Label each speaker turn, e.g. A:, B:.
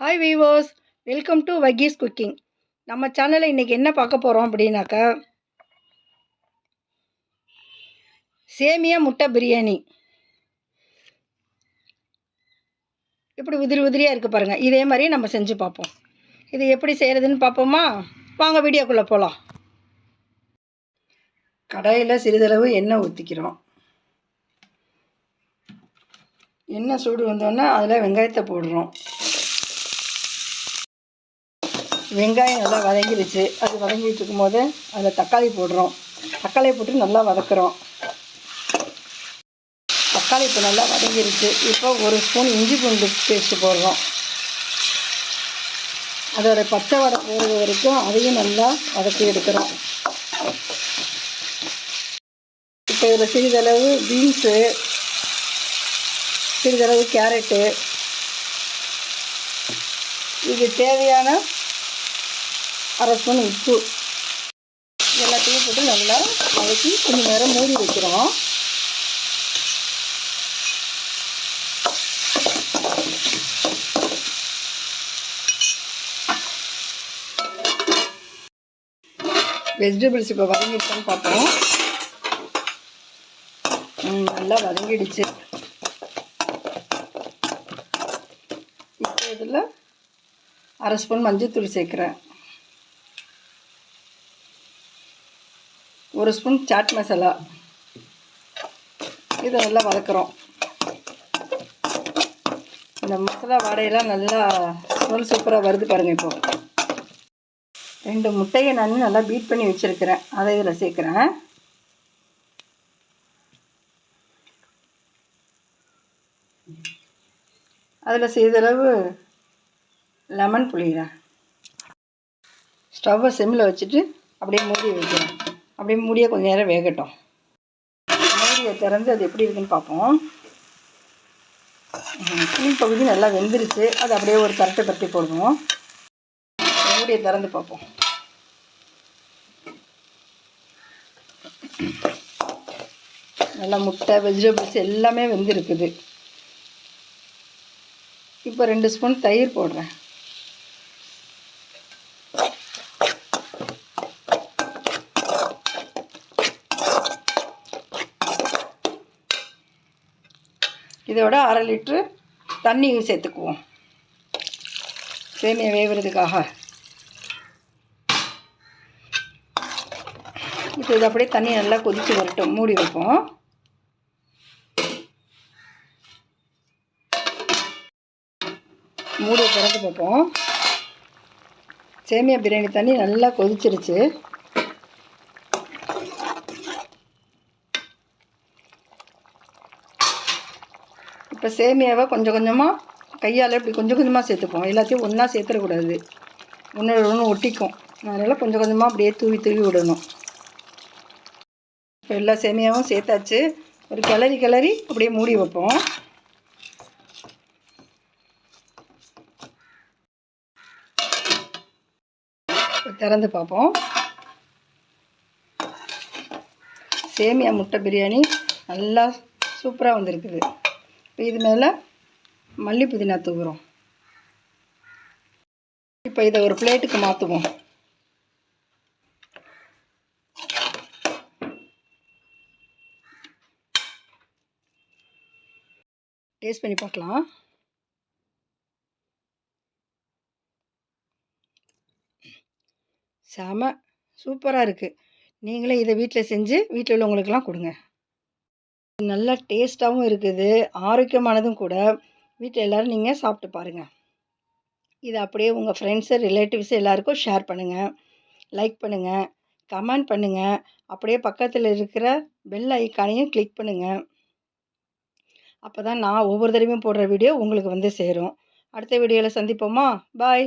A: Hi வீவோஸ் welcome to வகீஸ் cooking நம்ம சேனலில் இன்றைக்கி என்ன பார்க்க போகிறோம் அப்படின்னாக்கா சேமியா முட்டை பிரியாணி. இப்படி உதிரி உதிரியாக இருக்குது பாருங்கள் இதே மாதிரி நம்ம செஞ்சு பார்ப்போம். இது எப்படி செய்கிறதுன்னு பார்ப்போமா? வாங்க வீடியோக்குள்ளே போகலாம் கடாயில் சிறிதளவு எண்ணெய் ஊற்றிக்கிறோம் எண்ணெய் சூடு வந்தோடனே அதில் வெங்காயத்தை போடுறோம். வெங்காயம் நல்லா வதங்கிடுச்சு அது வதங்கிட்டு இருக்கும்போது அதில் தக்காளி போடுறோம். தக்காளியை போட்டு நல்லா வதக்குறோம். தக்காளி இப்போ நல்லா வதங்கிருச்சு. இப்போ ஒரு ஸ்பூன் இஞ்சி பூண்டு பேஸ்ட்டு போடுறோம். அதோட பச்சை வடை போடுறது வரைக்கும் அதையும் நல்லா வதக்கி எடுக்கிறோம். இப்போ இதில் சிறிதளவு பீன்ஸு சிறிதளவு கேரட்டு இது தேவையான அரை ஸ்பூன் உப்பு. எல்லாத்தையும் போட்டு நல்லா வதக்கி கொஞ்சம் நேரம் மூடி வைக்கிறோம். வெஜிடபிள்ஸ் இப்போ வதங்கிடுச்சான்னு பார்ப்போம். ம், நல்லா வதங்கிடுச்சு. இப்போ இதில் அரை ஸ்பூன் மஞ்சள்தூள் சேர்க்குறேன். ஒரு ஸ்பூன் சாட் மசாலா. இதை நல்லா வதக்குறோம். இந்த மசாலா வாடையெல்லாம் நல்லா ஸ்மெல் சூப்பராக வருது பாருங்கள் இப்போ. ரெண்டு முட்டையை நான் நல்லா பீட் பண்ணி வச்சுருக்கிறேன். அதை இதில் சேர்க்குறேன். அதில் சிறிதளவு லெமன் புளிகிறேன் ஸ்டவ்வை சிம்மில் வச்சுட்டு அப்படியே மூடி வைக்கிறேன். அப்படியே மூடிய கொஞ்சம் நேரம் வேகட்டும். மூடியை திறந்து அது எப்படி இருக்குன்னு பார்ப்போம். கீழ் பகுதி நல்லா வெந்துருச்சு. அது அப்படியே ஒரு தரட்டை தட்டி போடுவோம். மூடியை திறந்து பார்ப்போம். நல்லா முட்டை வெஜிடபிள்ஸ் எல்லாமே வெந்திருக்குது. இப்போ ரெண்டு ஸ்பூன் தயிர் போடுறேன். இதோட அரை லிட்ரு தண்ணியும் சேர்த்துக்குவோம். சேமியா வேவுறதுக்காக. இப்போ இது அப்படியே தண்ணி நல்லா கொதித்து வரட்டும். மூடி வைப்போம். மூடி திறந்து பார்ப்போம் சேமியா பிரியாணி தண்ணி நல்லா கொதிச்சிருச்சு. இப்போ சேமியாவை கொஞ்சம் கொஞ்சமாக கையால் இப்படி கொஞ்சம் கொஞ்சமாக சேர்த்துப்போம். எல்லாத்தையும் ஒன்றா சேர்த்துடக்கூடாது. ஒன்று ஒன்று ஒட்டிக்கும். அதனால் கொஞ்சம் கொஞ்சமாக அப்படியே தூவி தூவி விடணும். இப்போ எல்லா சேமியாவும் சேர்த்தாச்சு. ஒரு கிளறி கிளறி அப்படியே மூடி வைப்போம். திறந்து பார்ப்போம். சேமியா முட்டை பிரியாணி நல்லா சூப்பராக வந்திருக்குது. இப்போ இது மேலே மல்லி புதினா தூவுறோம். இப்போ இதை ஒரு பிளேட்டுக்கு மாற்றுவோம் டேஸ்ட் பண்ணி பார்க்கலாம். செம சூப்பராக இருக்குது நீங்களே இதை வீட்டில் செஞ்சு வீட்டில் உள்ளவங்களுக்கெல்லாம் கொடுங்க. நல்லா டேஸ்ட்டாகவும் இருக்குது. ஆரோக்கியமானதும் கூட. வீட்டில் எல்லோரும் நீங்கள் சாப்பிட்டு பாருங்கள் இது அப்படியே உங்கள் ஃப்ரெண்ட்ஸு ரிலேட்டிவ்ஸு எல்லாருக்கும் ஷேர் பண்ணுங்கள் லைக் பண்ணுங்கள் கமெண்ட் பண்ணுங்கள் அப்படியே பக்கத்தில் இருக்கிற பெல் ஐக்கானையும் கிளிக் பண்ணுங்கள் அப்போ தான் நான் ஒவ்வொரு தடவையும் போடுற வீடியோ உங்களுக்கு வந்து சேரும். அடுத்த வீடியோவில் சந்திப்போமா? பாய்